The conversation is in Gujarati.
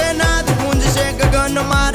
ગુંજશે નાદ ગુંજશે ગગનમાં